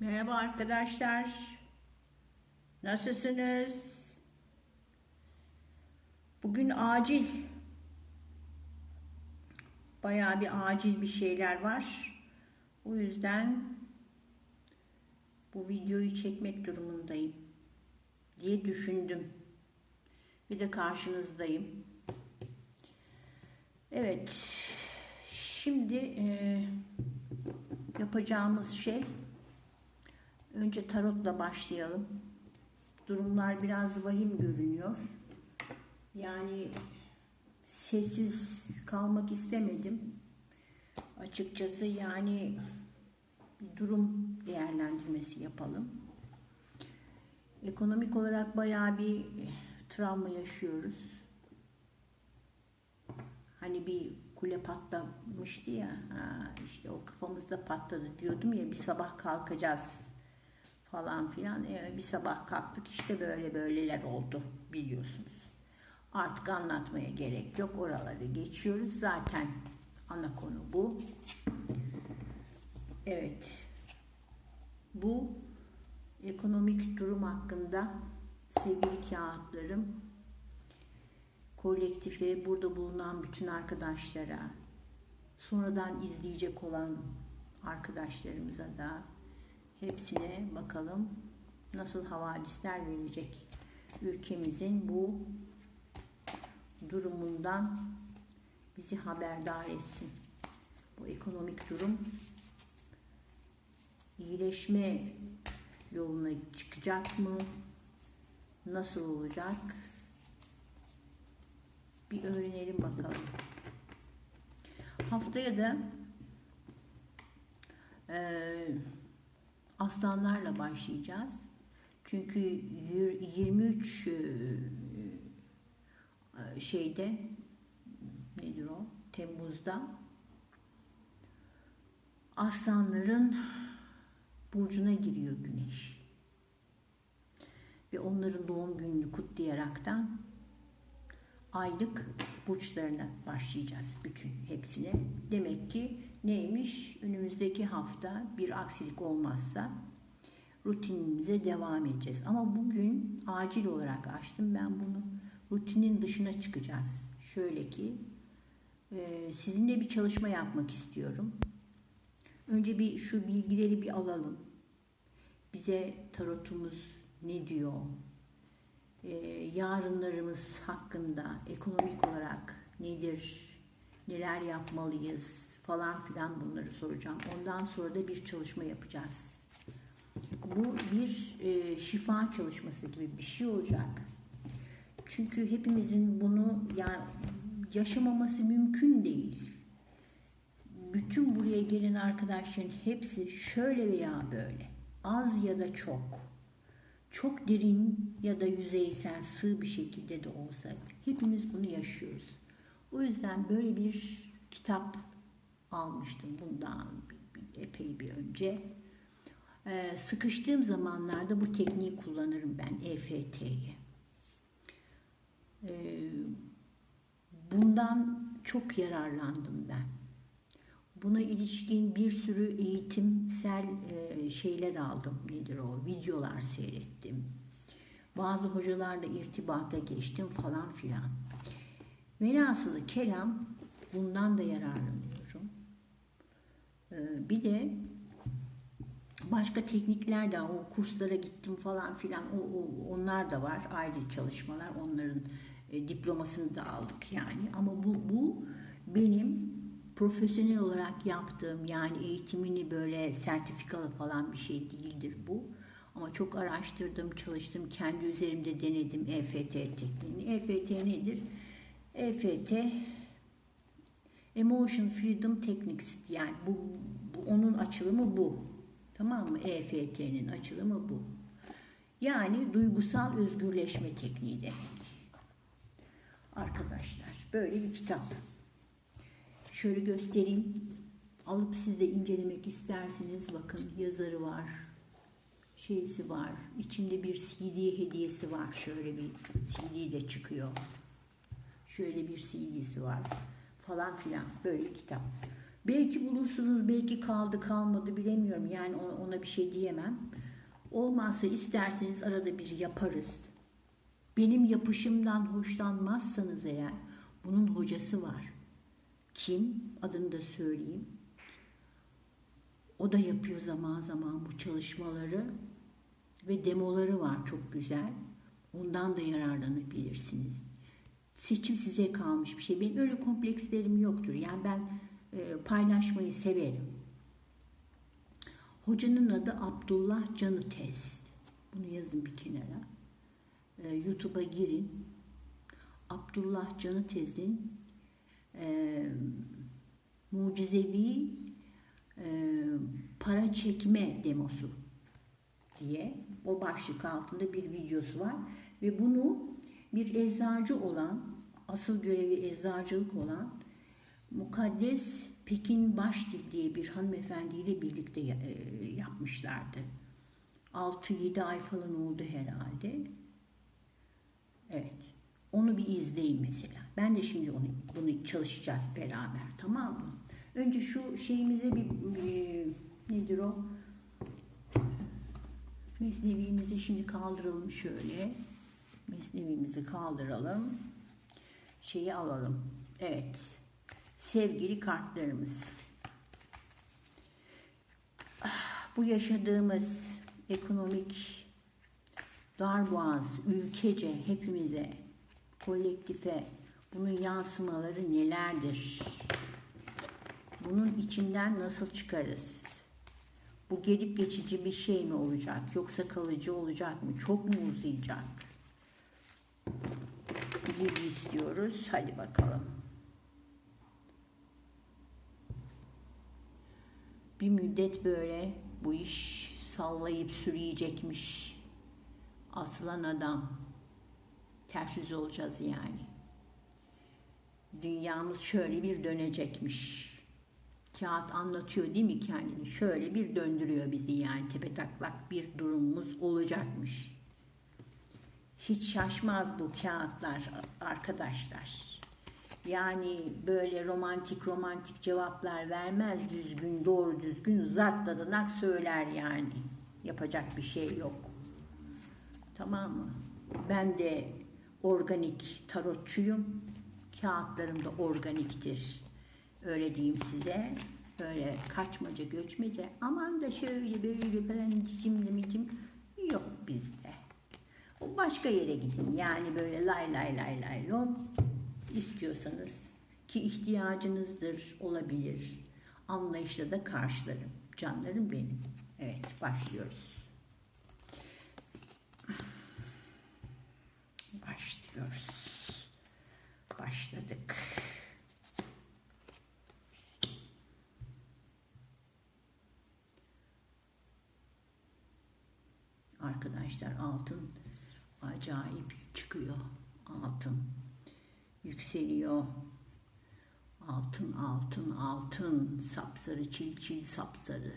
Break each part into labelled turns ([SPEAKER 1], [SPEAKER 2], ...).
[SPEAKER 1] Merhaba arkadaşlar. Nasılsınız? Bugün acil. Bayağı bir acil bir şeyler var. O yüzden bu videoyu çekmek durumundayım diye düşündüm. Bir de karşınızdayım. Evet. Şimdi e, yapacağımız şey önce tarotla başlayalım. Durumlar biraz vahim görünüyor. Yani sessiz kalmak istemedim. Açıkçası yani bir durum değerlendirmesi yapalım. Ekonomik olarak bayağı bir travma yaşıyoruz. Hani bir kule patlamıştı ya, ha, işte o kafamızda patladı diyordum ya bir sabah kalkacağız falan filan. E, bir sabah kalktık işte böyle böyleler oldu biliyorsunuz. Artık anlatmaya gerek yok oraları geçiyoruz zaten ana konu bu. Evet bu ekonomik durum hakkında sevgili kağıtlarım kolektife, burada bulunan bütün arkadaşlara, sonradan izleyecek olan arkadaşlarımıza da hepsine bakalım nasıl havadisler verecek. Ülkemizin bu durumundan bizi haberdar etsin. Bu ekonomik durum iyileşme yoluna çıkacak mı? Nasıl olacak? bir öğrenelim bakalım. Haftaya da e, aslanlarla başlayacağız. Çünkü 23 e, şeyde nedir o? Temmuz'da aslanların burcuna giriyor güneş. Ve onların doğum gününü kutlayaraktan aylık burçlarına başlayacağız bütün hepsine. Demek ki neymiş? Önümüzdeki hafta bir aksilik olmazsa rutinimize devam edeceğiz. Ama bugün acil olarak açtım ben bunu. Rutinin dışına çıkacağız. Şöyle ki e, sizinle bir çalışma yapmak istiyorum. Önce bir şu bilgileri bir alalım. Bize tarotumuz ne diyor? e, yarınlarımız hakkında ekonomik olarak nedir, neler yapmalıyız falan filan bunları soracağım. Ondan sonra da bir çalışma yapacağız. Bu bir e, şifa çalışması gibi bir şey olacak. Çünkü hepimizin bunu yani yaşamaması mümkün değil. Bütün buraya gelen arkadaşların hepsi şöyle veya böyle, az ya da çok çok derin ya da yüzeysel sığ bir şekilde de olsa hepimiz bunu yaşıyoruz. O yüzden böyle bir kitap almıştım bundan epey bir önce. Ee, sıkıştığım zamanlarda bu tekniği kullanırım ben EFT'yi. Ee, bundan çok yararlandım ben. Buna ilişkin bir sürü eğitimsel e, şeyler aldım. Nedir o? Videolar seyrettim. Bazı hocalarla irtibata geçtim falan filan. Velhasılı kelam bundan da yararlanıyorum. E, bir de başka teknikler de o kurslara gittim falan filan o, o onlar da var ayrı çalışmalar onların e, diplomasını da aldık yani ama bu bu benim profesyonel olarak yaptığım yani eğitimini böyle sertifikalı falan bir şey değildir bu. Ama çok araştırdım, çalıştım, kendi üzerimde denedim EFT tekniğini. EFT nedir? EFT Emotion Freedom Techniques yani bu, bu onun açılımı bu. Tamam mı? EFT'nin açılımı bu. Yani duygusal özgürleşme tekniği demek. Arkadaşlar böyle bir kitap. Şöyle göstereyim. Alıp siz de incelemek isterseniz bakın yazarı var. Şeysi var. İçinde bir CD hediyesi var. Şöyle bir CD de çıkıyor. Şöyle bir CD'si var. Falan filan. Böyle kitap. Belki bulursunuz, belki kaldı kalmadı bilemiyorum. Yani ona, ona bir şey diyemem. Olmazsa isterseniz arada bir yaparız. Benim yapışımdan hoşlanmazsanız eğer bunun hocası var. Kim? Adını da söyleyeyim. O da yapıyor zaman zaman bu çalışmaları ve demoları var çok güzel. Ondan da yararlanabilirsiniz. Seçim size kalmış bir şey. Benim öyle komplekslerim yoktur. Yani ben e, paylaşmayı severim. Hocanın adı Abdullah Canı Tez. Bunu yazın bir kenara. E, YouTube'a girin. Abdullah Canı Tez'in e, mucizevi e, para çekme demosu diye o başlık altında bir videosu var ve bunu bir eczacı olan asıl görevi eczacılık olan Mukaddes Pekin Başdil diye bir hanımefendiyle birlikte e, yapmışlardı. 6-7 ay falan oldu herhalde. Evet. Onu bir izleyin mesela. Ben de şimdi onu bunu çalışacağız beraber. Tamam mı? Önce şu şeyimize bir, bir nedir o? Mesnevimizi şimdi kaldıralım şöyle. Mesnevimizi kaldıralım. Şeyi alalım. Evet. Sevgili kartlarımız. Bu yaşadığımız ekonomik darboğaz ülkece hepimize kolektife bunun yansımaları nelerdir? Bunun içinden nasıl çıkarız? Bu gelip geçici bir şey mi olacak? Yoksa kalıcı olacak mı? Çok mu uzayacak? Bilgi istiyoruz. Hadi bakalım. Bir müddet böyle bu iş sallayıp sürüyecekmiş. Aslan adam. Ters yüz olacağız yani. Dünyamız şöyle bir dönecekmiş. Kağıt anlatıyor değil mi kendini? Şöyle bir döndürüyor bizi yani tepe taklak bir durumumuz olacakmış. Hiç şaşmaz bu kağıtlar arkadaşlar. Yani böyle romantik romantik cevaplar vermez düzgün doğru düzgün zat tadanak söyler yani. Yapacak bir şey yok. Tamam mı? Ben de organik tarotçuyum. Kağıtlarım da organiktir. Öyle diyeyim size. Böyle kaçmaca göçmece aman da şöyle böyle falan cimdi yok bizde. Başka yere gidin. Yani böyle lay lay lay lay lom istiyorsanız ki ihtiyacınızdır olabilir. Anlayışla da karşılarım. Canlarım benim. Evet başlıyoruz. Başlıyoruz. Başladık. Arkadaşlar altın acayip çıkıyor. Altın yükseliyor. Altın, altın, altın. Sapsarı, çil çil sapsarı.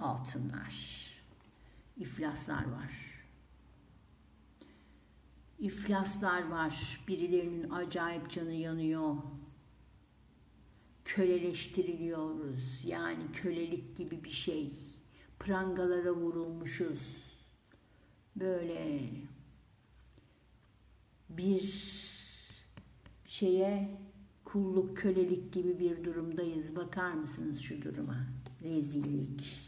[SPEAKER 1] Altınlar. İflaslar var. İflaslar var. Birilerinin acayip canı yanıyor. Köleleştiriliyoruz. Yani kölelik gibi bir şey. Prangalara vurulmuşuz. Böyle bir şeye kulluk, kölelik gibi bir durumdayız. Bakar mısınız şu duruma? Rezillik.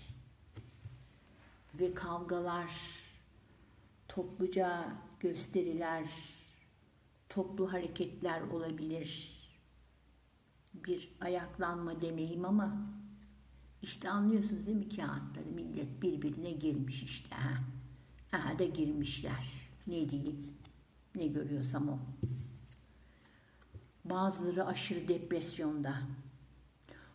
[SPEAKER 1] Ve kavgalar, topluca gösteriler, toplu hareketler olabilir. Bir ayaklanma demeyeyim ama işte anlıyorsunuz değil mi kağıtları? Millet birbirine girmiş işte. Ha. Aha da girmişler. Ne diyeyim? Ne görüyorsam o. Bazıları aşırı depresyonda.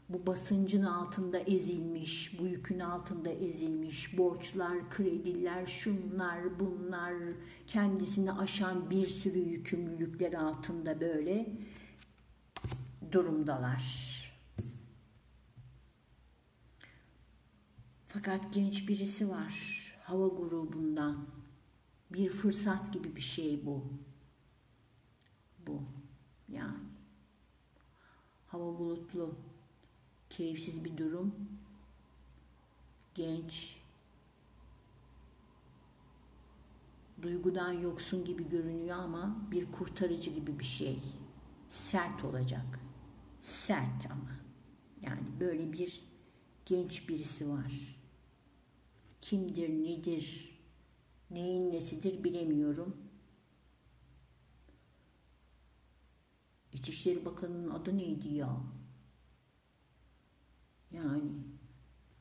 [SPEAKER 1] Bu basıncın altında ezilmiş, bu yükün altında ezilmiş, borçlar, krediler, şunlar, bunlar, kendisini aşan bir sürü yükümlülükler altında böyle durumdalar. Fakat genç birisi var hava grubundan. Bir fırsat gibi bir şey bu. Bu. Yani hava bulutlu. keyifsiz bir durum. Genç, duygudan yoksun gibi görünüyor ama bir kurtarıcı gibi bir şey. Sert olacak. Sert ama. Yani böyle bir genç birisi var. Kimdir, nedir, neyin nesidir bilemiyorum. İçişleri Bakanı'nın adı neydi ya? Yani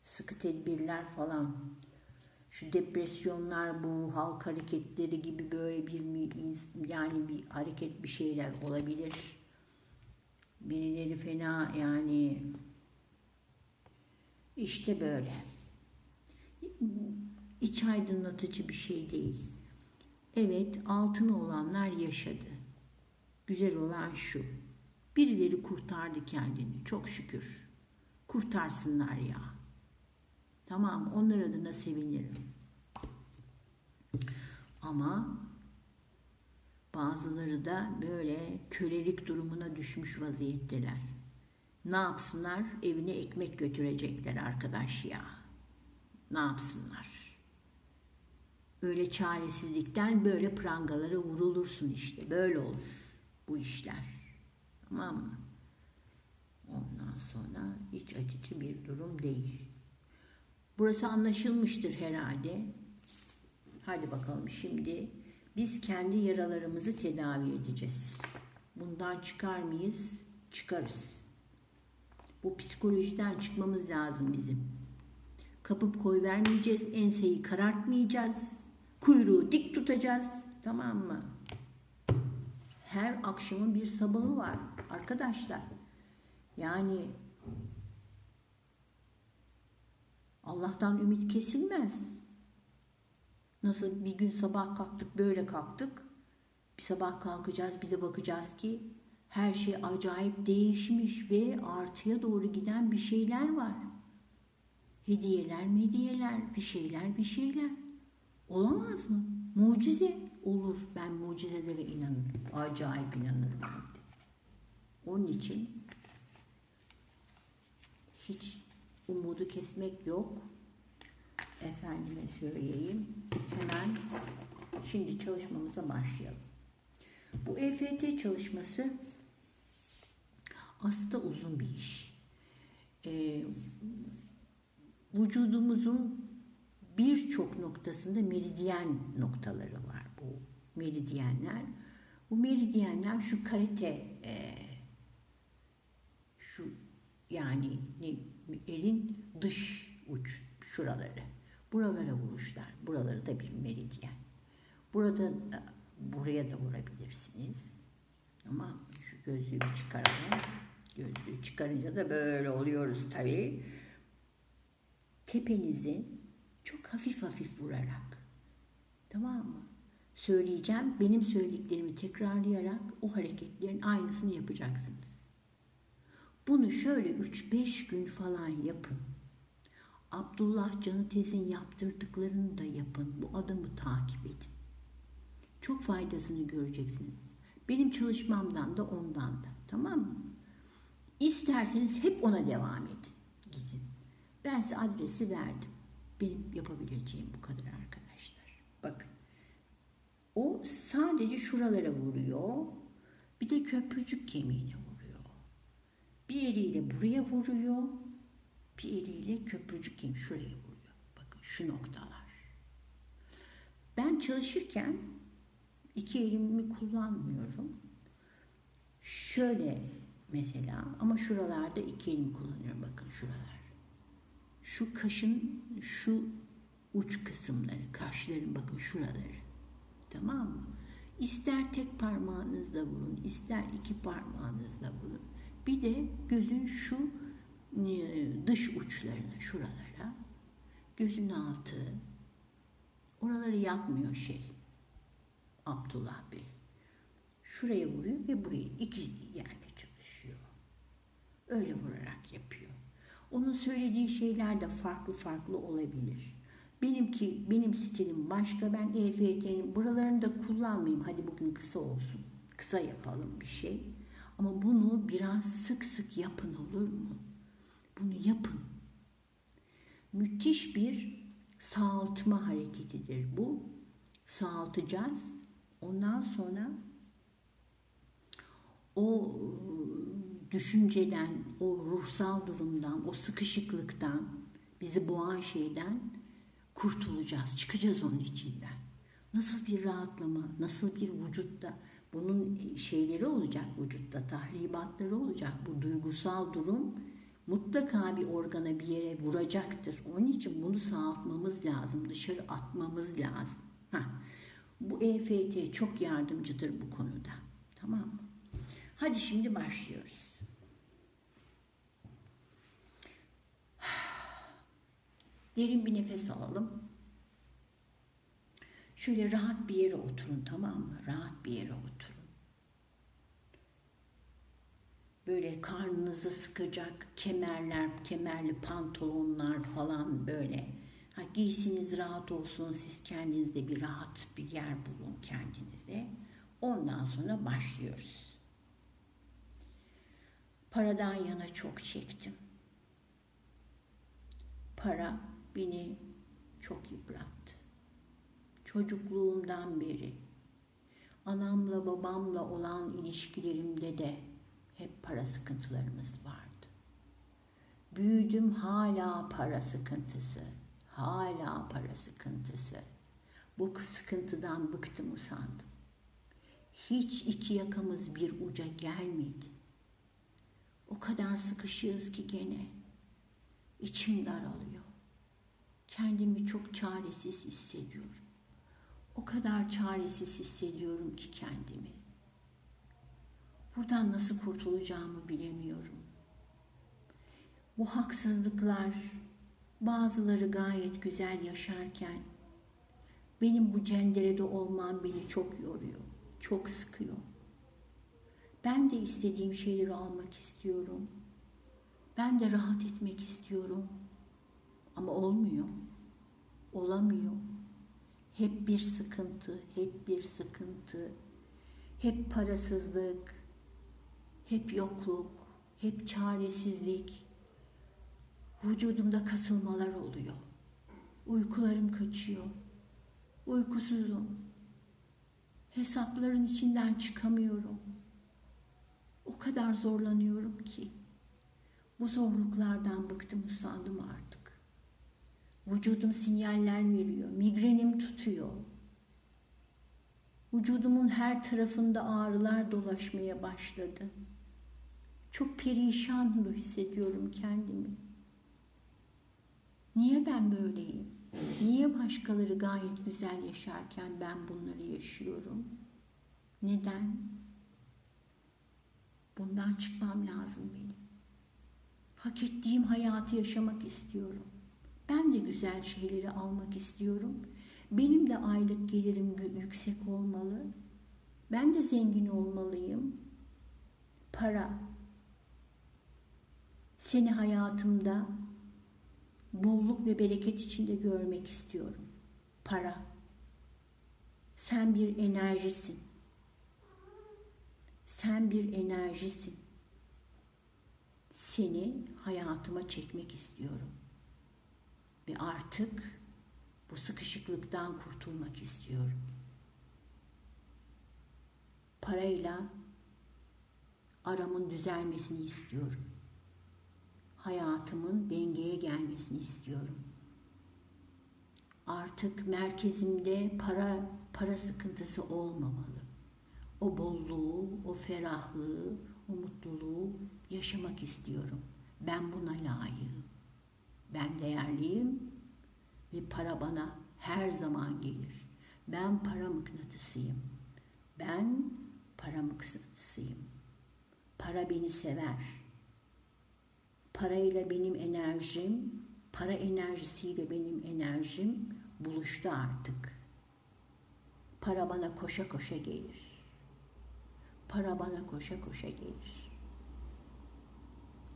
[SPEAKER 1] sıkı tedbirler falan. Şu depresyonlar bu halk hareketleri gibi böyle bir yani bir hareket bir şeyler olabilir. Birileri fena yani işte böyle. İç aydınlatıcı bir şey değil. Evet altın olanlar yaşadı. Güzel olan şu. Birileri kurtardı kendini. Çok şükür. Kurtarsınlar ya. Tamam onlar adına sevinirim. Ama bazıları da böyle kölelik durumuna düşmüş vaziyetteler. Ne yapsınlar? Evine ekmek götürecekler arkadaş ya. Ne yapsınlar? Öyle çaresizlikten böyle prangalara vurulursun işte. Böyle olur bu işler. Tamam mı? Ondan sonra hiç acıcı bir durum değil. Burası anlaşılmıştır herhalde. Hadi bakalım şimdi biz kendi yaralarımızı tedavi edeceğiz. Bundan çıkar mıyız? Çıkarız. Bu psikolojiden çıkmamız lazım bizim. Kapıp koy vermeyeceğiz, enseyi karartmayacağız, kuyruğu dik tutacağız. Tamam mı? Her akşamın bir sabahı var arkadaşlar. Yani Allah'tan ümit kesilmez. Nasıl bir gün sabah kalktık böyle kalktık. Bir sabah kalkacağız bir de bakacağız ki her şey acayip değişmiş ve artıya doğru giden bir şeyler var. Hediyeler, mediyeler, bir şeyler, bir şeyler. Olamaz mı? Mucize olur. Ben mucizelere inanırım. Acayip inanırım. Onun için hiç umudu kesmek yok. Efendime söyleyeyim. Hemen şimdi çalışmamıza başlayalım. Bu EFT çalışması aslında uzun bir iş. Ee, vücudumuzun birçok noktasında meridyen noktaları var bu meridyenler. Bu meridyenler şu karate e, şu yani ne, elin dış uç şuraları. Buralara vuruşlar. Buraları da bir meridyen. Burada e, buraya da vurabilirsiniz. Ama şu gözlüğü çıkaralım. Gözlüğü çıkarınca da böyle oluyoruz tabii. Tepenizin çok hafif hafif vurarak. Tamam mı? Söyleyeceğim. Benim söylediklerimi tekrarlayarak o hareketlerin aynısını yapacaksınız. Bunu şöyle 3-5 gün falan yapın. Abdullah Canı Tez'in yaptırdıklarını da yapın. Bu adımı takip edin. Çok faydasını göreceksiniz. Benim çalışmamdan da ondan da. Tamam mı? İsterseniz hep ona devam edin. Gidin. Ben size adresi verdim. Benim yapabileceğim bu kadar arkadaşlar. Bakın. O sadece şuralara vuruyor. Bir de köprücük kemiğine vuruyor. Bir eliyle buraya vuruyor. Bir eliyle köprücük kemiği şuraya vuruyor. Bakın şu noktalar. Ben çalışırken iki elimi kullanmıyorum. Şöyle mesela ama şuralarda iki elimi kullanıyorum. Bakın şuralar şu kaşın şu uç kısımları, kaşların bakın şuraları. Tamam mı? İster tek parmağınızla vurun, ister iki parmağınızla vurun. Bir de gözün şu e, dış uçlarına, şuralara. Gözün altı. Oraları yapmıyor şey. Abdullah Bey. Şuraya vuruyor ve burayı iki yerde çalışıyor. Öyle vurarak yapıyor. Onun söylediği şeyler de farklı farklı olabilir. Benimki, benim stilim başka. Ben EFT'nin buralarını da kullanmayayım. Hadi bugün kısa olsun. Kısa yapalım bir şey. Ama bunu biraz sık sık yapın olur mu? Bunu yapın. Müthiş bir sağaltma hareketidir bu. Sağaltacağız. Ondan sonra o düşünceden, o ruhsal durumdan, o sıkışıklıktan, bizi boğan şeyden kurtulacağız, çıkacağız onun içinden. Nasıl bir rahatlama, nasıl bir vücutta bunun şeyleri olacak vücutta, tahribatları olacak. Bu duygusal durum mutlaka bir organa bir yere vuracaktır. Onun için bunu sağaltmamız lazım, dışarı atmamız lazım. Heh. Bu EFT çok yardımcıdır bu konuda. Tamam mı? Hadi şimdi başlıyoruz. Derin bir nefes alalım. Şöyle rahat bir yere oturun tamam mı? Rahat bir yere oturun. Böyle karnınızı sıkacak kemerler, kemerli pantolonlar falan böyle. Ha, giysiniz rahat olsun, siz kendinizde bir rahat bir yer bulun kendinize. Ondan sonra başlıyoruz. Paradan yana çok çektim. Para beni çok yıprattı. Çocukluğumdan beri anamla babamla olan ilişkilerimde de hep para sıkıntılarımız vardı. Büyüdüm hala para sıkıntısı, hala para sıkıntısı. Bu sıkıntıdan bıktım usandım. Hiç iki yakamız bir uca gelmedi. O kadar sıkışığız ki gene. İçim daralıyor. Kendimi çok çaresiz hissediyorum. O kadar çaresiz hissediyorum ki kendimi. Buradan nasıl kurtulacağımı bilemiyorum. Bu haksızlıklar, bazıları gayet güzel yaşarken benim bu cenderede olmam beni çok yoruyor, çok sıkıyor. Ben de istediğim şeyleri almak istiyorum. Ben de rahat etmek istiyorum. Ama olmuyor. Olamıyor. Hep bir sıkıntı, hep bir sıkıntı. Hep parasızlık, hep yokluk, hep çaresizlik. Vücudumda kasılmalar oluyor. Uykularım kaçıyor. Uykusuzum. Hesapların içinden çıkamıyorum. O kadar zorlanıyorum ki. Bu zorluklardan bıktım usandım artık. Vücudum sinyaller veriyor. Migrenim tutuyor. Vücudumun her tarafında ağrılar dolaşmaya başladı. Çok perişan hissediyorum kendimi. Niye ben böyleyim? Niye başkaları gayet güzel yaşarken ben bunları yaşıyorum? Neden? Bundan çıkmam lazım benim. Hak ettiğim hayatı yaşamak istiyorum. Ben de güzel şeyleri almak istiyorum. Benim de aylık gelirim yüksek olmalı. Ben de zengin olmalıyım. Para. Seni hayatımda bolluk ve bereket içinde görmek istiyorum. Para. Sen bir enerjisin. Sen bir enerjisin. Seni hayatıma çekmek istiyorum. Ve artık bu sıkışıklıktan kurtulmak istiyorum. Parayla aramın düzelmesini istiyorum. Hayatımın dengeye gelmesini istiyorum. Artık merkezimde para para sıkıntısı olmamalı. O bolluğu, o ferahlığı, o mutluluğu yaşamak istiyorum. Ben buna layığım. Ben değerliyim ve para bana her zaman gelir. Ben para mıknatısıyım. Ben para mıknatısıyım. Para beni sever. Parayla benim enerjim, para enerjisiyle benim enerjim buluştu artık. Para bana koşa koşa gelir. Para bana koşa koşa gelir.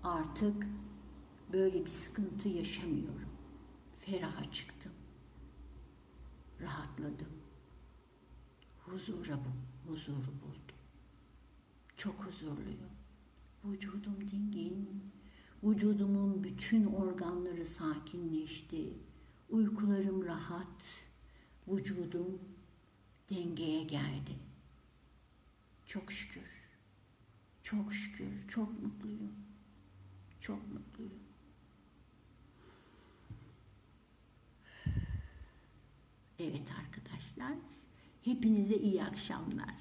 [SPEAKER 1] Artık böyle bir sıkıntı yaşamıyorum. Feraha çıktım. Rahatladım. Huzura huzuru buldum. Çok huzurluyum. Vücudum dingin, Vücudumun bütün organları sakinleşti. Uykularım rahat. Vücudum dengeye geldi. Çok şükür. Çok şükür. Çok mutluyum. Çok mutluyum. Evet arkadaşlar. Hepinize iyi akşamlar.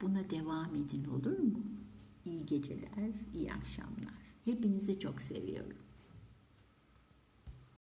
[SPEAKER 1] Buna devam edin olur mu? İyi geceler, iyi akşamlar. Hepinizi çok seviyorum.